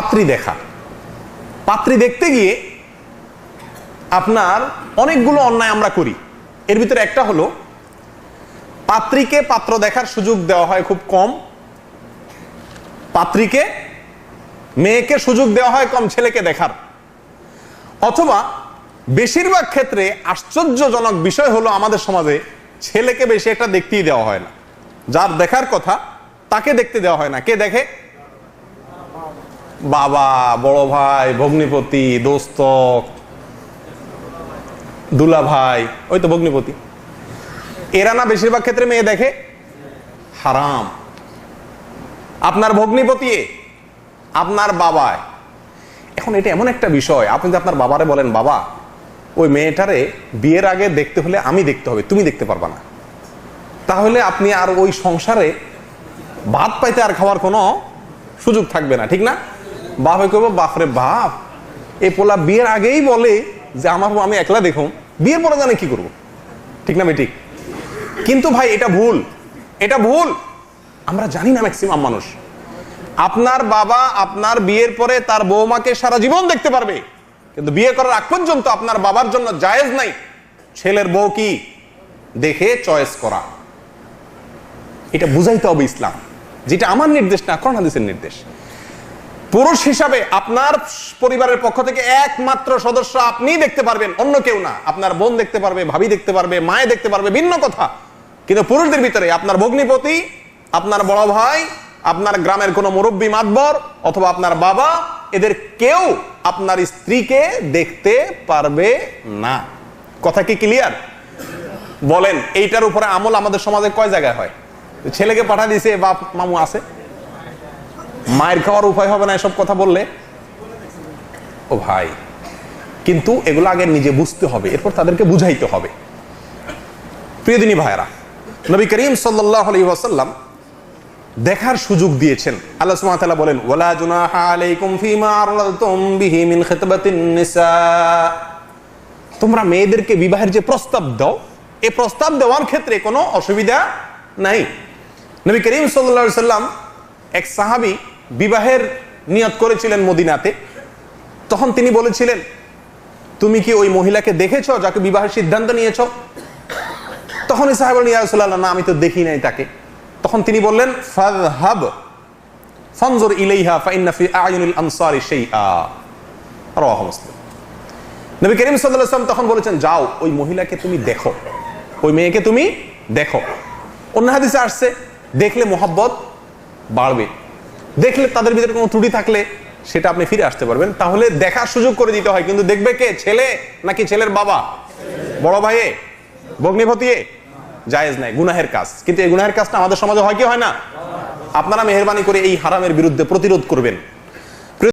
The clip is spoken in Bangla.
পাত্রী দেখা। পাত্রী দেখতে গিয়ে আপনার অনেকগুলো অন্যায় আমরা করি। এর ভিতরে একটা হলো, পাত্রীকে পাত্র দেখার সুযোগ দেওয়া হয় খুব কম। পাত্রীকে, মেয়েকে সুযোগ দেওয়া হয় কম, ছেলেকে দেখার। অথবা বেশিরভাগ ক্ষেত্রে আশ্চর্যজনক বিষয় হলো আমাদের সমাজে ছেলেকে বেশি একটা দেখতেই দেওয়া হয় না। যার দেখার কথা তাকে দেখতে দেওয়া হয় না। কে দেখে? বাবা, বড় ভাই, ভগ্নিপতি, দোস্ত দুলা ভাই ওই তো ভগ্নিপতি। এরা না বেশিরভাগ ক্ষেত্রে মেয়ে দেখে? হারাম। আপনার ভগ্নিপতি আপনার বাবায়। এখন এটা এমন একটা বিষয়, আপনি যদি আপনার বাবারে বলেন, বাবা, ওই মেয়েটারে বিয়ের আগে দেখতে হলে আমি দেখতে হবে, তুমি দেখতে পারবা না। তাহলে আপনি আর ওই সংসারে ভাত পাইতে আর খাওয়ার কোনো সুযোগ থাকবে না, ঠিক না? বাপে কইব বাপরে বাপ। এ পোলা বিয়ের আগেই বলে যে, আমার আমি একলা দেখুন বিয়ের পরে জানে কি করব? ঠিক না ঠিক কিন্তু ভাই, এটা ভুল। এটা ভুল। আমরা জানি না ম্যাক্সিমাম মানুষ। আপনার বাবা আপনার বিয়ের পরে তার বৌমাকে সারা জীবন দেখতে পারবে। কিন্তু বিয়ে করার আগ পর্যন্ত আপনার বাবার জন্য জায়েজ নাই। ছেলের বউ কি? দেখে চয়েস করা। এটা বুঝাইতে হবে ইসলাম। যেটা আমার নির্দেশ না কোরআন হাদিসের নির্দেশ। পুরুষ হিসাবে আপনার পরিবারের পক্ষ থেকে একমাত্র সদস্য আপনি দেখতে পারবেন, অন্য কেউ না। আপনার বোন দেখতে পারবে, ভাবি দেখতে পারবে, মায়ে দেখতে পারবে, ভিন্ন কথা। কিন্তু পুরুষদের ভিতরে আপনার ভগ্নিপতি, আপনার বড় ভাই, আপনার গ্রামের কোনো মুরব্বী মাতবর অথবা আপনার বাবা, এদের কেউ আপনার স্ত্রীকে দেখতে পারবে না। কথা কি ক্লিয়ার বলেন, এইটার উপরে আমল আমাদের সমাজে কয় জায়গায় হয়? ছেলেকে পাঠা দিছে বাপ, মামু আছে। মায়ের খাওয়ার উপায় হবে না এসব কথা বললে? ও ভাই, কিন্তু এগুলো আগে নিজে বুঝতে হবে, এরপর তাদেরকে বুঝাইতে হবে। প্রিয়দিনী ভাইরা নবী করিম আলাইহি ওয়াসাল্লাম দেখার সুযোগ দিয়েছেন। আল্লাহ বলেন তোমরা মেয়েদেরকে বিবাহের যে প্রস্তাব দাও এই প্রস্তাব দেওয়ার ক্ষেত্রে কোনো অসুবিধা নাই। নবী করিম সাল্লাম এক সাহাবী বিবাহের নিয়ত করেছিলেন মদিনাতে, তখন তিনি বলেছিলেন, তুমি কি ওই মহিলাকে দেখেছ যাকে বিবাহের সিদ্ধান্ত নিয়েছো? তখন সাহেব না, আমি তো দেখি নাই তাকে। তখন তিনি বললেন ইলাইহা, ফাইন্না ফি আয়ুনিল আনসারি শাইআ। রাওয়াহু মুসলিম। নবী করিম সাল্লাল্লাহু আলাইহি তখন বলেছেন, যাও, ওই মহিলাকে তুমি দেখো, ওই মেয়েকে তুমি দেখো। অন্য হাদিসে আসছে, দেখলে মোহাব্বত বাড়বে। দেখলে তাদের ভিতরে কোনো ত্রুটি থাকলে সেটা আপনি ফিরে আসতে পারবেন। তাহলে দেখার সুযোগ করে দিতে হয়। কিন্তু দেখবে কে? ছেলে নাকি ছেলের বাবা? বড় ভাইয়ে? ভগ্নিপতিয়ে? জায়েজ নাই, গুনাহের কাজ। কিন্তু এই গুনাহের কাজটা আমাদের সমাজে হয় কি? হয় না? আপনারা মেহরবানি করে এই হারামের বিরুদ্ধে প্রতিরোধ করবেন।